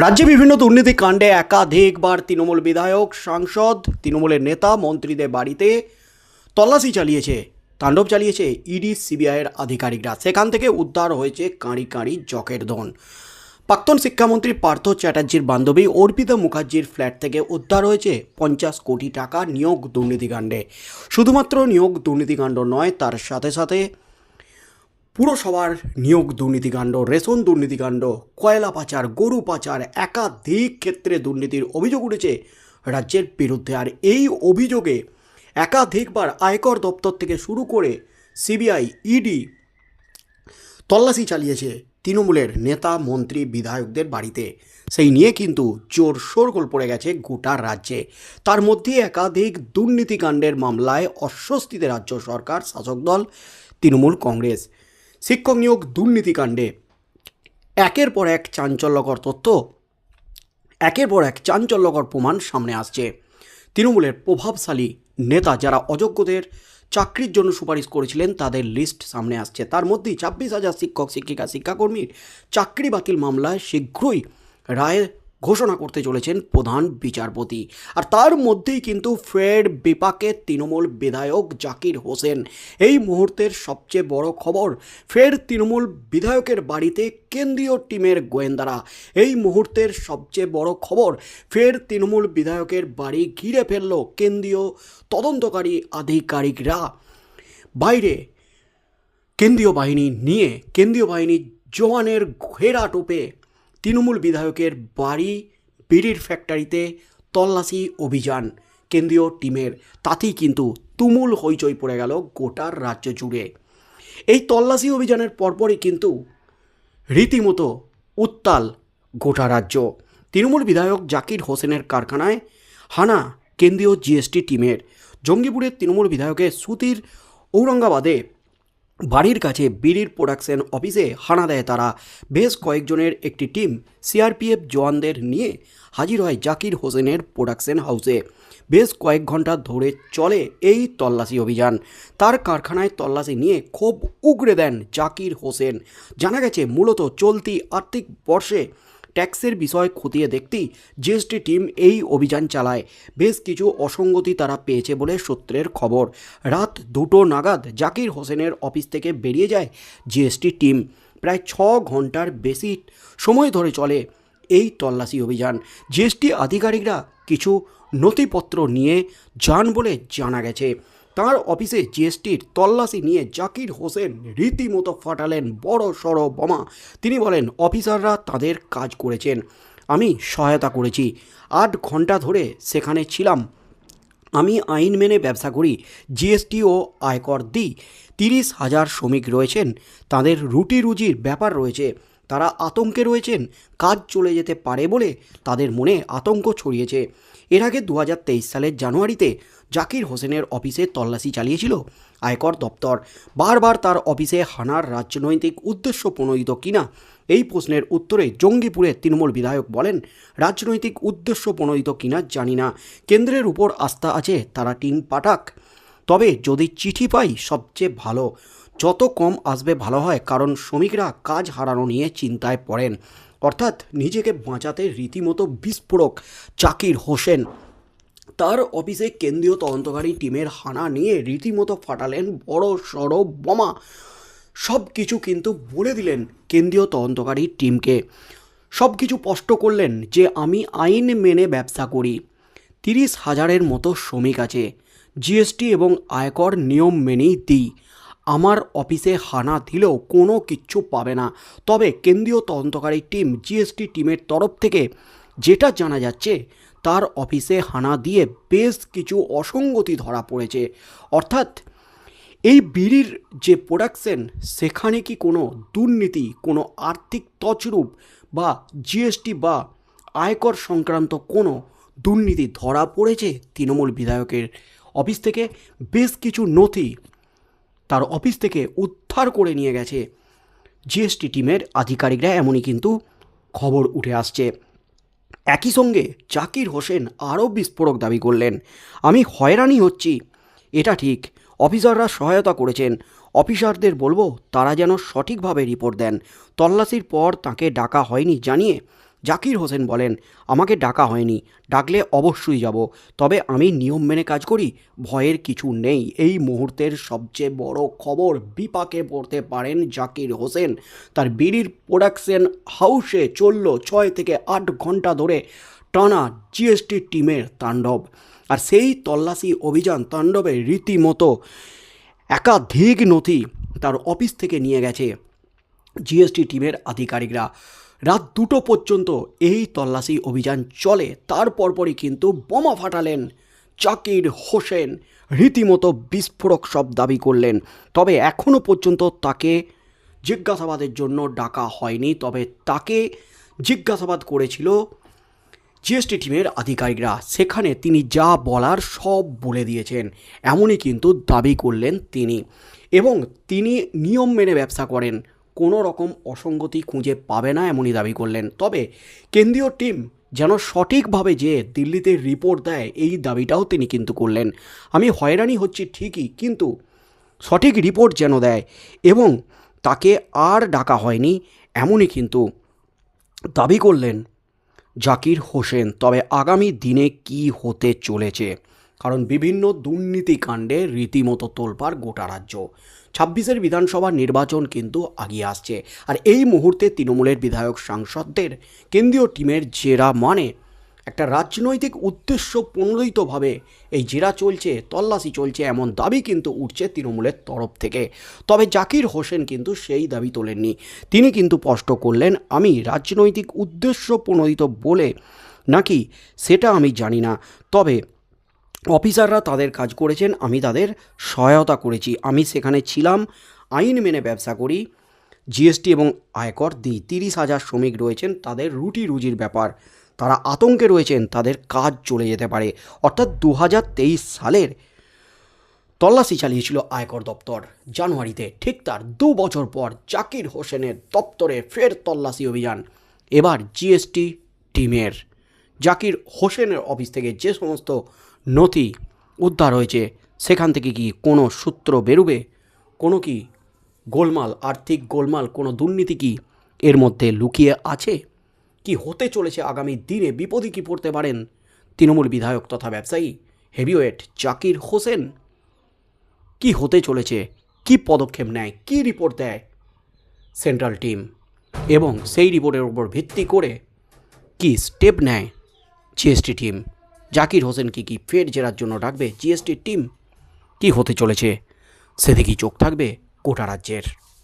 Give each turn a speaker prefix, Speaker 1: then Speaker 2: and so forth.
Speaker 1: রাজ্যে বিভিন্ন দুর্নীতি কাণ্ডে একাধিকবার তৃণমূল বিধায়ক, সাংসদ, তৃণমূলের নেতা, মন্ত্রীদের বাড়িতে তল্লাশি চালিয়েছে, তাণ্ডব চালিয়েছে ইডি, সিবিআইয়ের আধিকারিকরা। সেখান থেকে উদ্ধার হয়েছে কাঁড়ি কাঁড়ি জকের ধন। প্রাক্তন শিক্ষামন্ত্রী পার্থ চ্যাটার্জির বান্ধবী অর্পিতা মুখার্জির ফ্ল্যাট থেকে উদ্ধার হয়েছে পঞ্চাশ কোটি টাকা নিয়োগ দুর্নীতিকাণ্ডে শুধুমাত্র নিয়োগ দুর্নীতিকাণ্ড নয়, তার সাথে সাথে পুরসভার নিয়োগ দুর্নীতিকাণ্ড, রেশন দুর্নীতিকাণ্ড, কয়লা পাচার, গরু পাচার একাধিক ক্ষেত্রে দুর্নীতির অভিযোগ উঠেছে রাজ্যের বিরুদ্ধে। আর এই অভিযোগে একাধিকবার আয়কর দপ্তর থেকে শুরু করে সিবিআই, ইডি তল্লাশি চালিয়েছে তৃণমূলের নেতা, মন্ত্রী, বিধায়কদের বাড়িতে। সেই নিয়ে কিন্তু জোর শোরগোল পড়ে গেছে গোটা রাজ্যে। তার মধ্যে একাধিক দুর্নীতিকাণ্ডের মামলায় অস্বস্তিতে রাজ্য সরকার, শাসক দল, তৃণমূল কংগ্রেস। শিক্ষক নিয়োগ দুর্নীতিকাণ্ডে একের পর এক চাঞ্চল্যকর তথ্য, একের পর এক চাঞ্চল্যকর প্রমাণ সামনে আসছে। তৃণমূলের প্রভাবশালী নেতা যারা অযোগ্যদের চাকরির জন্য সুপারিশ করেছিলেন, তাদের লিস্ট সামনে আসছে। তার মধ্যেই ছাব্বিশ হাজার শিক্ষক, শিক্ষিকা, শিক্ষাকর্মীর চাকরি বাতিল মামলায় শীঘ্রই রায় ঘোষণা করতে চলেছেন প্রধান বিচারপতি। আর তার মধ্যেই কিন্তু ফের বিপাকে তৃণমূল বিধায়ক জাকির হোসেন। এই মুহূর্তের সবচেয়ে বড় খবর, ফের তৃণমূল বিধায়কের বাড়িতে কেন্দ্রীয় টিমের গোয়েন্দারা। এই মুহূর্তের সবচেয়ে বড় খবর, ফের তৃণমূল বিধায়কের বাড়ি ঘিরে ফেলল কেন্দ্রীয় তদন্তকারী আধিকারিকরা। বাইরে, কেন্দ্রীয় বাহিনী নিয়ে, কেন্দ্রীয় বাহিনীর জওয়ানের ঘেরা টোপে তৃণমূল বিধায়কের বাড়ি বিড়ির ফ্যাক্টরিতে তল্লাশি অভিযান। কেন্দ্রীয় টিমের তাতেই কিন্তু তুমুল হইচই পড়ে গেল গোটার রাজ্য জুড়ে। এই তল্লাশি অভিযানের পরপরই কিন্তু রীতিমতো উত্তাল গোটা রাজ্য। তৃণমূল বিধায়ক জাকির হোসেনের কারখানায় হানা কেন্দ্রীয় জিএসটি টিমের। জঙ্গিপুরের তৃণমূল বিধায়কের সুতির ঔরঙ্গাবাদে বাড়ির কাছে বিড়ির প্রোডাকশন অফিসে হানা দেয় তারা। বেশ কয়েকজনের একটি টিম সিআরপিএফ জওয়ানদের নিয়ে হাজির হয় জাকির হোসেনের প্রোডাকশন হাউসে। বেশ কয়েক ঘণ্টা ধরে চলে এই তল্লাশি অভিযান। তার কারখানায় তল্লাশি নিয়ে খুব উগড়ে দেন জাকির হোসেন। জানা গেছে, মূলত চলতি আর্থিক বর্ষে ট্যাক্সের বিষয় খতিয়ে দেখতেই জিএসটি টিম এই অভিযান চালায়। বেশ কিছু অসঙ্গতি তারা পেয়েছে বলে সূত্রের খবর। রাত দুটো নাগাদ জাকির হোসেনের অফিস থেকে বেরিয়ে যায় জিএসটি টিম। প্রায় ছ ঘণ্টার বেশি সময় ধরে চলে এই তল্লাশি অভিযান। জিএসটি আধিকারিকরা কিছু নথিপত্র নিয়ে যান বলে জানা গেছে। তার অফিসে জিএসটির তল্লাশি নিয়ে জাকির হোসেন রীতিমতো ফাটালেন বড় সড় বোমা। তিনি বলেন, অফিসাররা তাদের কাজ করেছেন। আমি সহায়তা করেছি। আট ঘণ্টা ধরে সেখানে ছিলাম। আমি আইন মেনে ব্যবসা করি। জিএসটি ও আয়কর দিই। তিরিশ হাজার শ্রমিক রয়েছেন। তাদের রুটি রুজির ব্যাপার রয়েছে। তারা আতঙ্কে রয়েছেন। কাজ চলে যেতে পারে বলে তাদের মনে আতঙ্ক ছড়িয়েছে। এর আগে দু হাজার তেইশ সালের জানুয়ারিতে জাকির হোসেনের অফিসে তল্লাশি চালিয়েছিল আয়কর দপ্তর। বারবার তার অফিসে হানার রাজনৈতিক উদ্দেশ্য প্রণোদিত কিনা এই প্রশ্নের উত্তরে জঙ্গিপুরের তৃণমূল বিধায়ক বলেন, রাজনৈতিক উদ্দেশ্য প্রণোদিত কিনা জানি না। কেন্দ্রের উপর আস্থা আছে, তারা টিম পাঠাক তবে যদি চিঠি পাই, সবচেয়ে ভালো। যত কম আসবে ভালো হয়, কারণ শ্রমিকরা কাজ হারানো নিয়ে চিন্তায় পড়েন। অর্থাৎ নিজেকে বাঁচাতে রীতিমতো বিস্ফোরক জাকির হোসেন। তার অফিসে কেন্দ্রীয় তদন্তকারী টিমের হানা নিয়ে রীতিমতো ফাটালেন বড় সড়ো বোমা। সব কিছু কিন্তু বলে দিলেন কেন্দ্রীয় তদন্তকারী টিমকে। সব কিছু স্পষ্ট করলেন যে আমি আইন মেনে ব্যবসা করি। তিরিশ হাজারের মতো শ্রমিক আছে। জিএসটি এবং আয়কর নিয়ম মেনেই দিই। আমার অফিসে হানা দিলেও কোনো কিচ্ছু পাবে না। তবে কেন্দ্রীয় তদন্তকারী টিম জিএসটি টিমের তরফ থেকে যেটা জানা যাচ্ছে, তার অফিসে হানা দিয়ে বেশ কিছু অসঙ্গতি ধরা পড়েছে। অর্থাৎ এই বিড়ির যে প্রোডাকশন সেখানে কি কোনো দুর্নীতি, কোনো আর্থিক তছরূপ বা জিএসটি বা আয়কর সংক্রান্ত কোনো দুর্নীতি ধরা পড়েছে তৃণমূল বিধায়কের? অফিস থেকে বেশ কিছু নথি তার অফিস থেকে উদ্ধার করে নিয়ে গেছে। জিএসটি টিমের আধিকারিকরা এমনই কিন্তু খবর উঠে আসছে। একই সঙ্গে জাকির হোসেন আরও বিস্ফোরক দাবি করলেন। আমি হয়রানি হচ্ছি। এটা ঠিক। অফিসাররা সহায়তা করেছেন। অফিসারদের বলব তারা যেন সঠিকভাবে রিপোর্ট দেন। তল্লাশির পর তাকে ডাকা হয়নি জানিয়ে জাকির হোসেন বলেন, আমাকে ডাকা হয়নি, ডাকলে অবশ্যই যাব, তবে আমি নিয়ম মেনে কাজ করি, ভয়ের কিছু নেই। এই মুহূর্তের সবচেয়ে বড় খবর বিপাকে পড়তে পারেন জাকির হোসেন। তার বিড়ির প্রোডাকশন হাউসে চলল ছয় থেকে আট ঘণ্টা ধরে টানা জিএসটি টিমের তাণ্ডব। আর সেই তল্লাশি অভিযান তাণ্ডবে রীতিমতো একাধিক নথি তার অফিস থেকে নিয়ে গেছে জিএসটি টিমের আধিকারিকরা। রাত দুটো পর্যন্ত এই তল্লাশি অভিযান চলে, তার পরপরই কিন্তু বোমা ফাটালেন জাকির হোসেন। রীতিমতো বিস্ফোরক সব দাবি করলেন। তবে এখনও পর্যন্ত তাকে জিজ্ঞাসাবাদের জন্য ডাকা হয়নি, তবে তাকে জিজ্ঞাসাবাদ করেছিল জিএসটি টিমের আধিকারিকরা। সেখানে তিনি যা বলার সব বলে দিয়েছেন, এমনই কিন্তু দাবি করলেন তিনি। এবং তিনি নিয়ম মেনে ব্যবসা করেন। কোনো রকম অসঙ্গতি খুঁজে পাবে না এমনই দাবি করলেন। তবে কেন্দ্রীয় টিম যেন সঠিকভাবে যে দিল্লিতে রিপোর্ট দেয়, এই দাবিটাও তিনি কিন্তু করলেন। আমি হয়রানি হচ্ছি ঠিকই, কিন্তু সঠিক রিপোর্ট যেন দেয় এবং তাকে আর ডাকা হয়নি এমনই কিন্তু দাবি করলেন জাকির হোসেন। তবে আগামী দিনে কি হতে চলেছে? কারণ বিভিন্ন দুর্নীতিকাণ্ডে রীতিমতো তোলপাড় গোটা রাজ্য। ছাব্বিশের বিধানসভা নির্বাচন কিন্তু আগিয়ে আসছে। আর এই মুহূর্তে তৃণমূলের বিধায়ক সাংসদদের কেন্দ্রীয় টিমের জেরা মানে একটা রাজনৈতিক উদ্দেশ্য প্রণোদিতভাবে এই জেরা চলছে, তল্লাশি চলছে এমন দাবি কিন্তু উঠছে তৃণমূলের তরফ থেকে। তবে জাকির হোসেন কিন্তু সেই দাবি তোলেননি। তিনি কিন্তু স্পষ্ট করলেন, আমি রাজনৈতিক উদ্দেশ্য প্রণোদিত বলে নাকি সেটা আমি জানি না। তবে অফিসাররা তাদের কাজ করেছেন, আমি তাদের সহায়তা করেছি। আমি সেখানে ছিলাম, আইন মেনে ব্যবসা করি, জিএসটি এবং আয়কর দিই। তিরিশ হাজার শ্রমিক রয়েছেন, তাদের রুটি রুজির ব্যাপার। তারা আতঙ্কে রয়েছেন, তাদের কাজ চলে যেতে পারে। অর্থাৎ দু হাজার তেইশ সালের তল্লাশি চালিয়েছিল আয়কর দপ্তর জানুয়ারিতে। ঠিক তার দু বছর পর জাকির হোসেনের দপ্তরে ফের তল্লাশি অভিযান। এবার জিএসটি টিমের। জাকির হোসেনের অফিস থেকে যে সমস্ত নথি উদ্ধার হয়েছে। সেখান থেকে কি কোনো সূত্র বেরোবে? কোনো কি গোলমাল, আর্থিক গোলমাল, কোনো দুর্নীতি কি এর মধ্যে লুকিয়ে আছে? কি হতে চলেছে আগামী দিনে? বিপদে কি পড়তে পারেন তৃণমূল বিধায়ক তথা ব্যবসায়ী? হেভিওয়েট জাকির হোসেন, কি হতে চলেছে? কি পদক্ষেপ নেয়? কি রিপোর্ট দেয় সেন্ট্রাল টিম এবং সেই রিপোর্টের উপর ভিত্তি করে কি স্টেপ নেয় জিএসটি টিম জাকির হোসেন কি কি ফের জেরার জন্য ডাকবে জিএসটির টিম? কি হতে চলেছে? সেদিকেই চোখ থাকবে গোটা রাজ্যের।